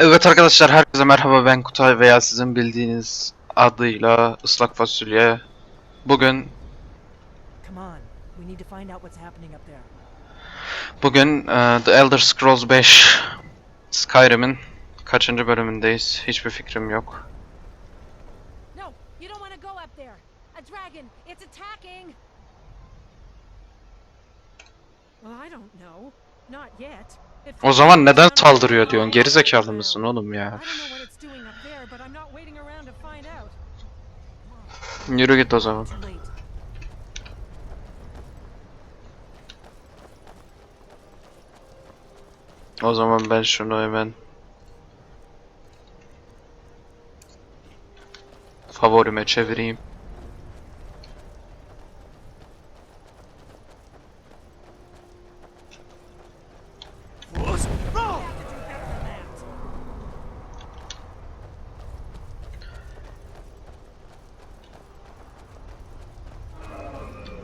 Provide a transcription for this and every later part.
Evet arkadaşlar herkese merhaba ben Kutay veya sizin bildiğiniz adıyla ıslak fasulye. Bugün bugün e, The Elder Scrolls 5 Skyrim'in kaçıncı bölümündeyiz? Hiçbir fikrim yok. No, you don't want to go up there. A dragon, it's attacking. Well, I don't know. Not yet. O zaman neden saldırıyor diyorsun? Geri zekalı mısın oğlum ya? Yürü git o zaman. O zaman ben şunu hemen favorime çevireyim.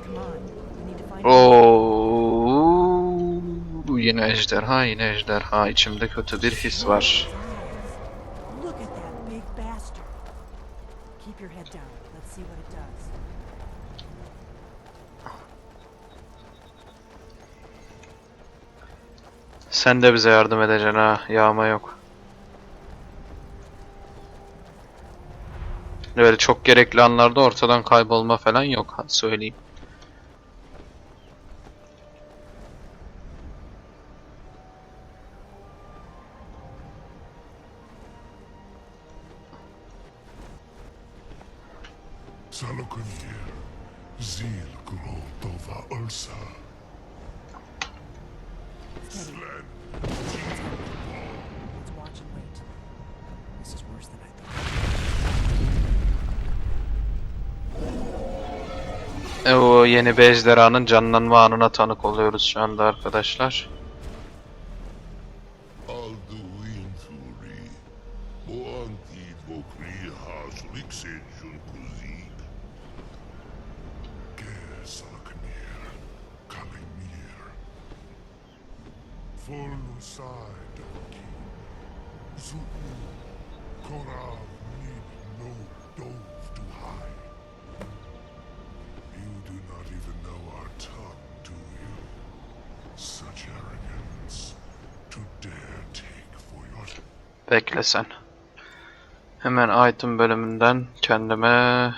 Come on, we need to find Oo, yine ejderha, yine ejderha. İçimde kötü bir his var. Sen de bize yardım edeceksin ha. Yağma yok. Böyle çok gerekli anlarda ortadan kaybolma falan yok. Söyleyeyim. Salokunir, Zil Grotova Ulsa, Steady. Let's watch and wait. This is worse than I thought. E, o yeni bir ejderhanın canlanma anına tanık oluyoruz şu anda arkadaşlar. Folusai Doki, Zutu, Korav Nid No Dove to hide. You do not even know our tongue, do you? Such arrogance to dare take for your Bekle sen. Hemen item bölümünden kendime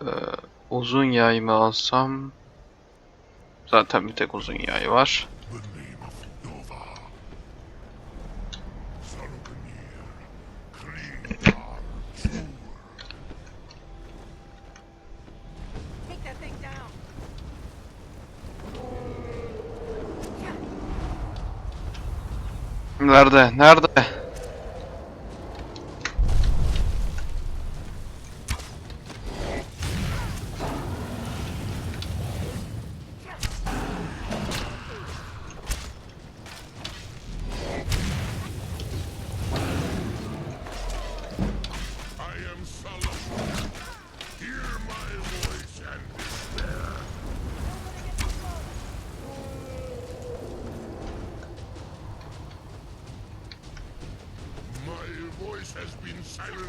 Ee, uzun yay mı alsam? Zaten bir tek uzun yay var. the name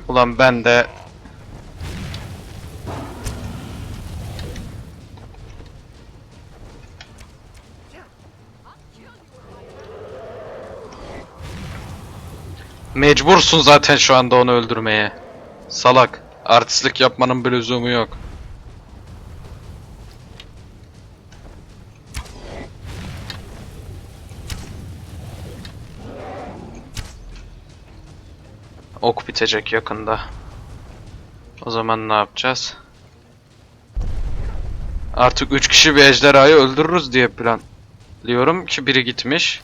Ulan ben de Mecbursun zaten şu anda onu öldürmeye. Salak. Artistlik yapmanın bir lüzumu yok. Ok bitecek yakında. O zaman ne yapacağız? Artık 3 kişi bir ejderhayı öldürürüz diye planlıyorum ki biri gitmiş.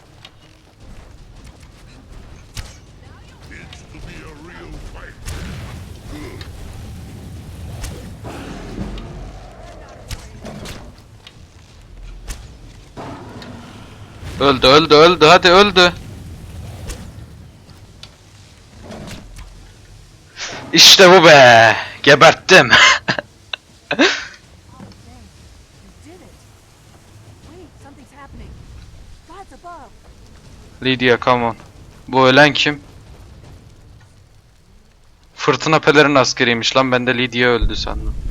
Öldü öldü öldü hadi öldü. İşte bu be. Geberttim. Lydia come on. Bu ölen kim? Fırtına pelerin askeriymiş lan ben de Lydia öldü sandım.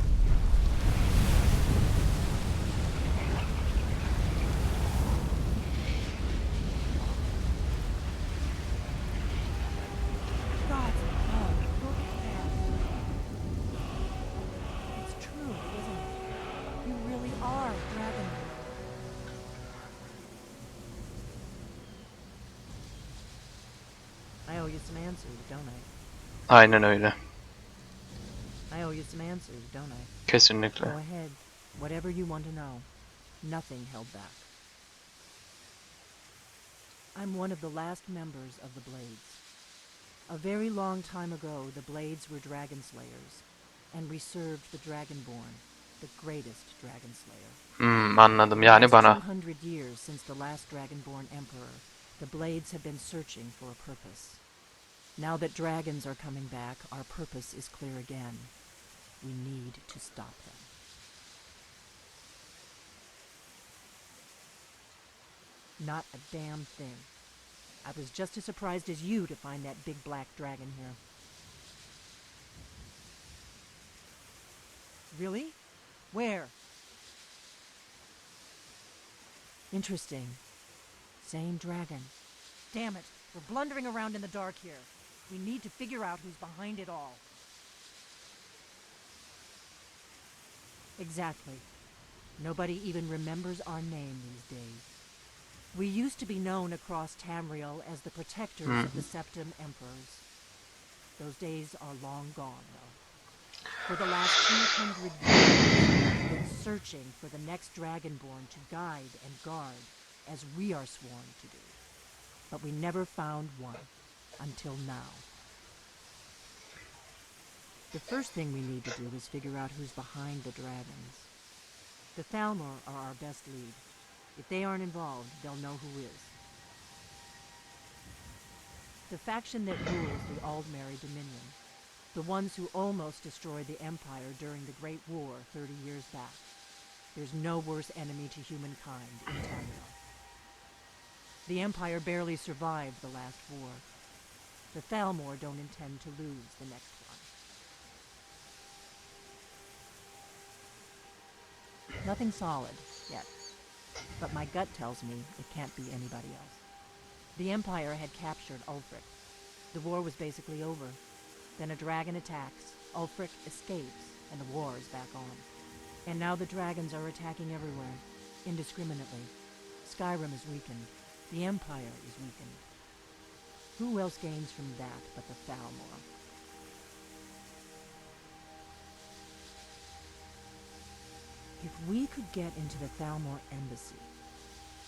You some answers, don't I? Aynen öyle. I owe you some answers, don't I? Kesinlikle. Go ahead. Whatever you want to know. Nothing held back. I'm one of the last members of the Blades. A very long time ago, the Blades were dragon slayers, and we served the Dragonborn, the greatest dragon slayer. Hmm, anladım yani bana. 200 years since the last Dragonborn Emperor, the Blades have been searching for a purpose. Now that dragons are coming back, our purpose is clear again. We need to stop them. Not a damn thing. I was just as surprised as you to find that big black dragon here. Really? Where? Interesting. Same dragon. Damn it, we're blundering around in the dark here. We need to figure out who's behind it all. Exactly. Nobody even remembers our name these days. We used to be known across Tamriel as the protectors of the mm-hmm. Septim Emperors. Those days are long gone, though. For the last 200 years, we've been searching for the next Dragonborn to guide and guard, as we are sworn to do. But we never found one, until now. The first thing we need to do is figure out who's behind the dragons. The Thalmor are our best lead. If they aren't involved, they'll know who is. The faction that rules the Aldmeri Dominion. The ones who almost destroyed the Empire during the Great War 30 years back. There's no worse enemy to humankind in Tamriel. The Empire barely survived the last war. The Thalmor don't intend to lose the next one. Nothing solid, yet. But my gut tells me it can't be anybody else. The Empire had captured Ulfric. The war was basically over. Then a dragon attacks, Ulfric escapes, and the war is back on. And now the dragons are attacking everywhere, indiscriminately. Skyrim is weakened. The Empire is weakened. Who else gains from that but the Thalmor? If we could get into the Thalmor embassy,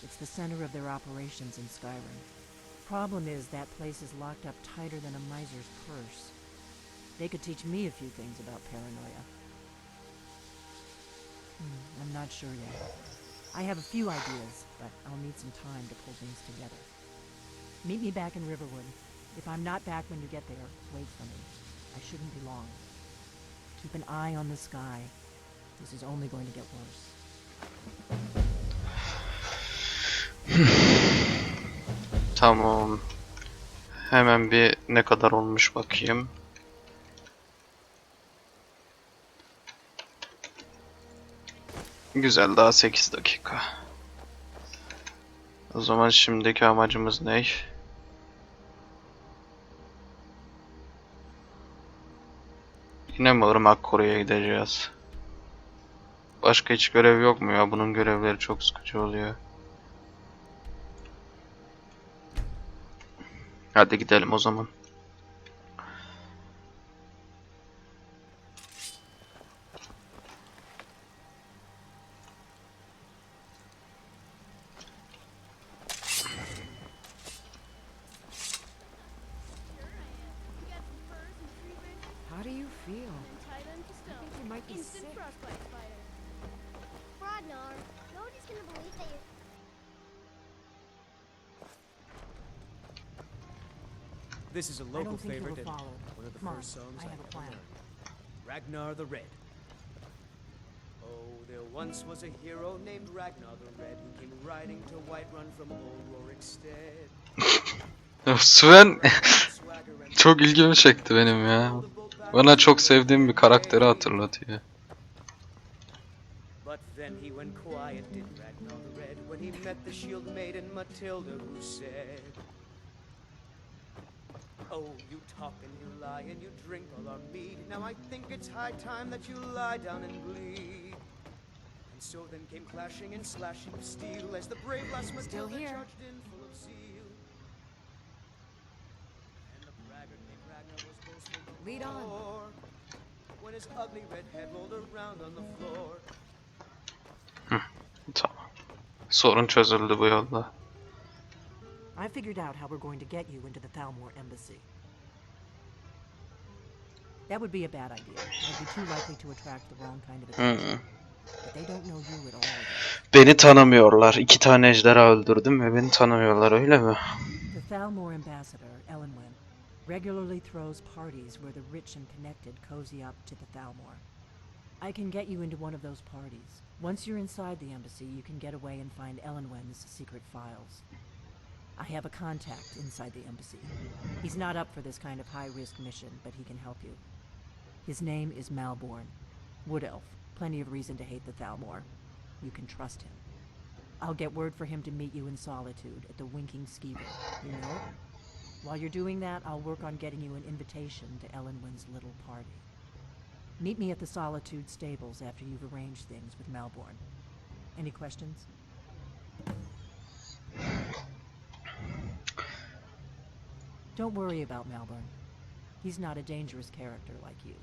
it's the center of their operations in Skyrim. Problem is that place is locked up tighter than a miser's purse. They could teach me a few things about paranoia. Hmm, I'm not sure yet. I have a few ideas, but I'll need some time to pull things together. Meet me back in Riverwood. If I'm not back when you get there, wait for me. I shouldn't be long. Keep an eye on the sky. This is only going to get worse. Tamam. Hemen bir ne kadar olmuş bakayım. Güzel daha 8 dakika. O zaman şimdiki amacımız ne? Yine mi ırmak koruya gideceğiz? Başka hiç görev yok mu ya? Bunun görevleri çok sıkıcı oluyor. Hadi gidelim o zaman. How do you feel? Tie them to stone. you might be Instant sick. frostbite spider. Ragnar, nobody's you're This is a local favorite and one of the Come on, first songs I I, have a ever plan. learned. Ragnar the Red. Oh, there once was a hero named Ragnar the Red who came riding to Whiterun from old Rory instead. Sven çok ilgimi çekti benim ya. Bana çok sevdiğim bir karakteri hatırlatıyor. But then he went quiet, did Ragnar the when he met the Shield Maiden Matilda, who said, Oh, you talk and you lie and you drink all our mead. Now I think it's high time that you lie down and bleed. And so then came clashing and slashing of steel as the brave Still Matilda here. charged in full of zeal. And the braggart named Ragnar was boastful Lead on. When his ugly red head rolled around on the floor. Sorun çözüldü bu yolda. I figured out how we're going to get you into the Thalmor embassy. That would be a bad idea. I'd be too likely to attract the wrong kind of attention. Hmm. But they don't know you at all. Beni tanımıyorlar. İki tane ejderha öldürdüm ve beni tanımıyorlar öyle mi? The Thalmor ambassador, Elenwen, regularly throws parties where the rich and connected cozy up to the Thalmor. I can get you into one of those parties. Once you're inside the embassy, you can get away and find Elenwen's secret files. I have a contact inside the embassy. He's not up for this kind of high-risk mission, but he can help you. His name is Malborn. Wood Elf. Plenty of reason to hate the Thalmor. You can trust him. I'll get word for him to meet you in solitude at the Winking Skeever. You know? While you're doing that, I'll work on getting you an invitation to Ellenwyn's little party. Meet me at the Solitude stables after you've arranged things with Malborn. Any questions? Don't worry about Malborn. He's not a dangerous character like you.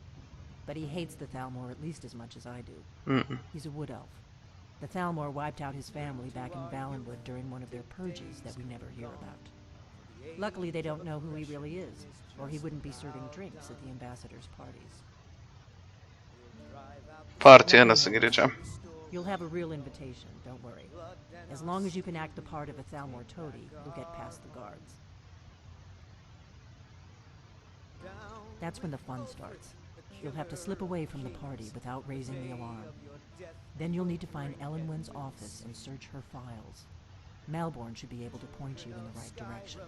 But he hates the Thalmor at least as much as I do. Mm-mm. He's a wood elf. The Thalmor wiped out his family back in Valenwood during one of their purges that we never hear about. Luckily, they don't know who he really is, or he wouldn't be serving drinks at the ambassador's parties. Partiye nasıl gireceğim? You'll have a real invitation, don't worry. As long as you can act the part of a Thalmor toady, you'll get past the guards. That's when the fun starts. You'll have to slip away from the party without raising the alarm. Then you'll need to find Ellenwen's office and search her files. Melbourne should be able to point you in the right direction.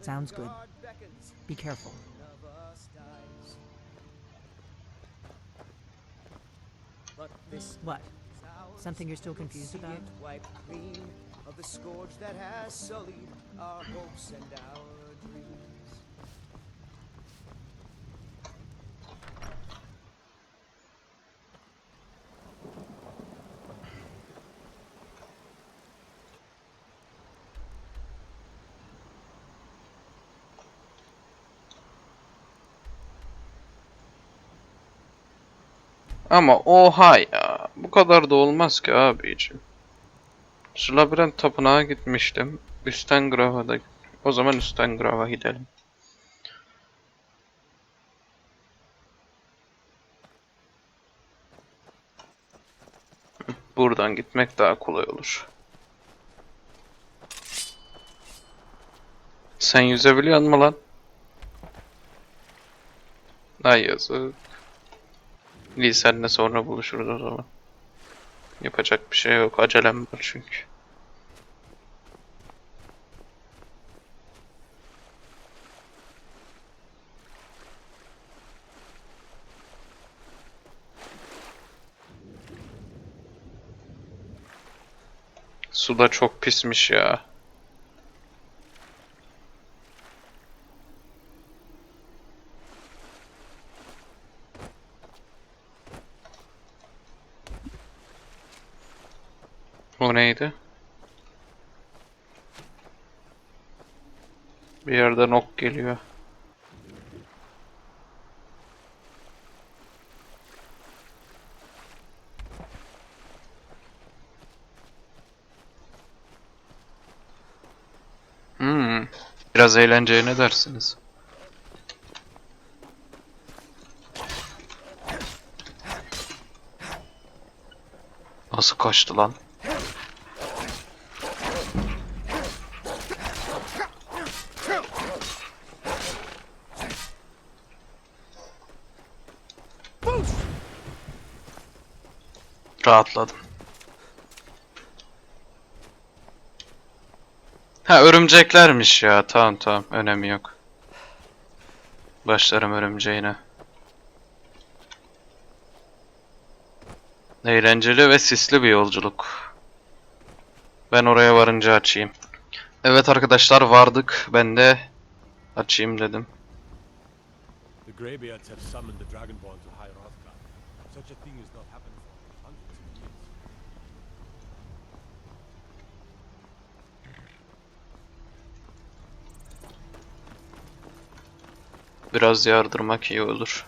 Sounds good. Be careful. This What? Something you're still confused about? Ama oha ya. Bu kadar da olmaz ki abicim. Şu labirent tapınağa gitmiştim. Üstten Grav'a da... O zaman üstten Grav'a gidelim. Buradan gitmek daha kolay olur. Sen yüzebiliyor musun lan? Ay yazık. İyi seninle sonra buluşuruz o zaman. Yapacak bir şey yok. Acelem var çünkü. Su da çok pismiş ya. O neydi? Yerden ok geliyor. Hmm. Biraz eğlenceye ne dersiniz? Nasıl kaçtı lan? Rahatladım. Ha örümceklermiş ya. Tamam tamam. Önemi yok. Başlarım örümceğine. Eğlenceli ve sisli bir yolculuk. Ben oraya varınca açayım. Evet arkadaşlar vardık. Ben de açayım dedim. The Greybeards have summoned the Dragonborn to High. Such a thing has not happened for hundreds of years. Biraz yardırmak iyi olur.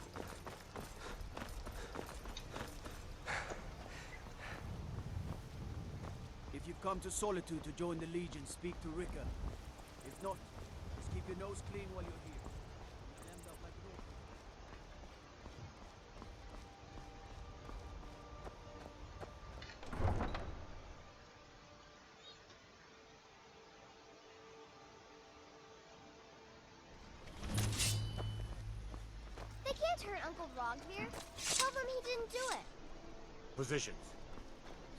Come to Solitude to join the Legion, speak to Rika. If not, just keep your nose clean while you're here. Positions.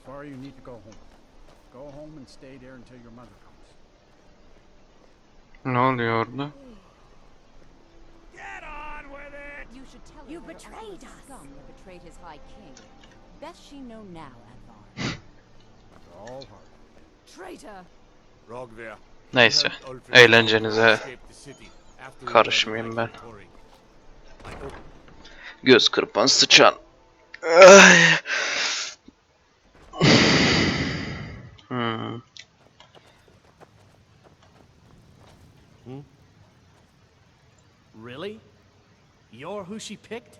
Sorry you need to go home. Go home and stay there until your mother comes. Ne oluyor orada? Get on with it! You should tell her You that betrayed us. Scum that betrayed his High King. Best she know now, Advar. All hard. Traitor! Rogver. Neyse. Eğlencenize karışmayayım ben. Göz kırpan sıçan. Ay. Hmm. Really? You're who she picked?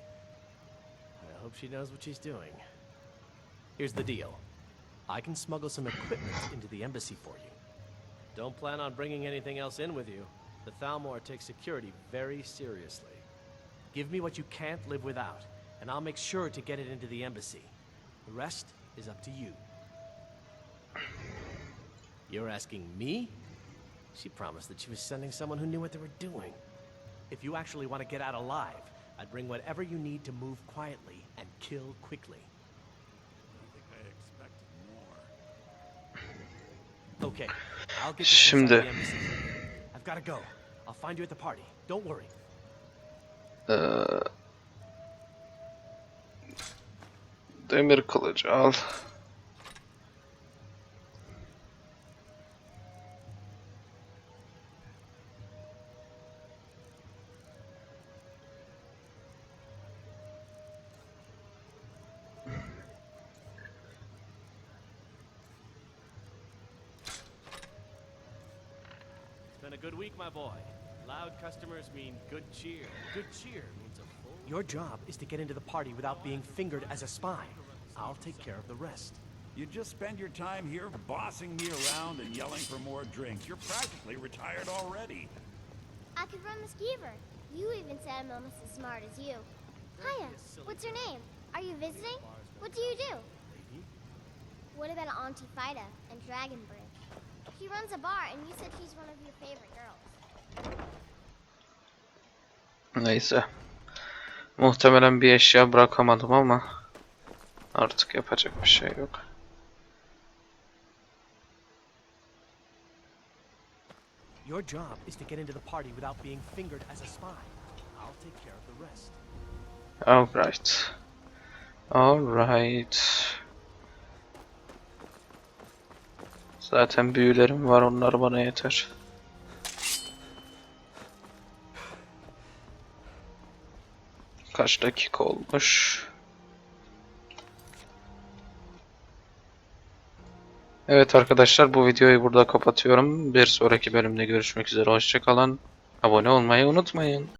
I hope she knows what she's doing. Here's the deal. I can smuggle some equipment into the embassy for you. Don't plan on bringing anything else in with you. The Thalmor takes security very seriously. Give me what you can't live without, and I'll make sure to get it into the embassy. The rest is up to you. You're asking me? She promised that she was sending someone who knew what they were doing. If you actually want to get out alive, I'd bring whatever you need to move quietly and kill quickly. I think I expected more. Okay, I'll get you inside Şimdi the embassy. I've got to go. I'll find you at the party. Don't worry. eee, demir kılıcı al. It's been a good week, my boy. Loud customers mean good cheer. Good cheer means a. Your job is to get into the party without being fingered as a spy. I'll take care of the rest. You just spend your time here bossing me around and yelling for more drinks. You're practically retired already. I could run the skeever. You even said I'm almost as smart as you. Hiya, what's your name? Are you visiting? What do you do? What about Auntie Fida and Dragon Bridge? She runs a bar and you said she's one of your favorite girls. Neyse. Muhtemelen bir eşya bırakamadım ama artık yapacak bir şey yok. Your job is to get into the party without being fingered as a spy. I'll take care of the rest. Alright. Alright. Zaten büyülerim var onlar bana yeter. Kaç dakika olmuş? Evet arkadaşlar bu videoyu burada kapatıyorum. Bir sonraki bölümde görüşmek üzere. Hoşçakalın. Abone olmayı unutmayın.